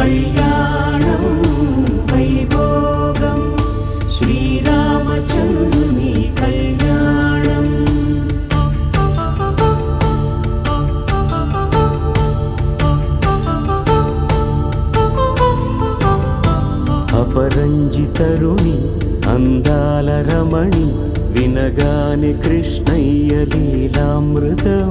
కళ్యాణం వైభోగం శ్రీరామచంద్రుని కళ్యాణం అపరంజితరుణి అందాల రమణి వినగానే కృష్ణయ్య లీలామృతం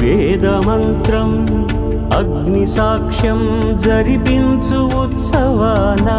వేదమంత్రం అగ్ని సాక్ష్యం జరిపించు ఉత్సవానా?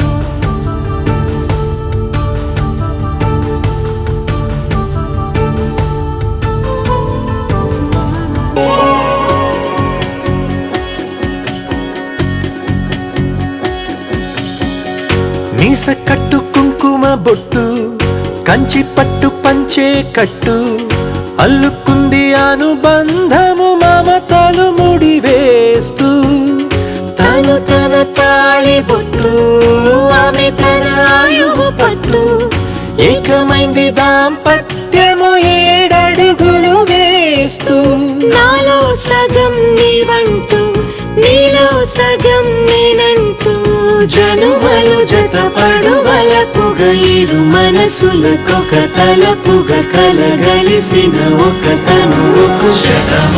బొట్టు కంచి పట్టు పంచే కట్టు అల్లుకుంది అనుబంధము మమతలు ముడివేస్తూ. తను తన తాళి బొట్టు ఆమె తన ఆయువు పట్టు. ఏకమైంది దాంపత్యము ఏడడుగులు వేస్తూ. నాలో సగం నీవంటూ నీలో సగం నేనంటూ జనుమలు జతపడువలపుగ ఇరు మనసులకొక తలపుగ కలగలిసిన ఒక తను ఒక శతం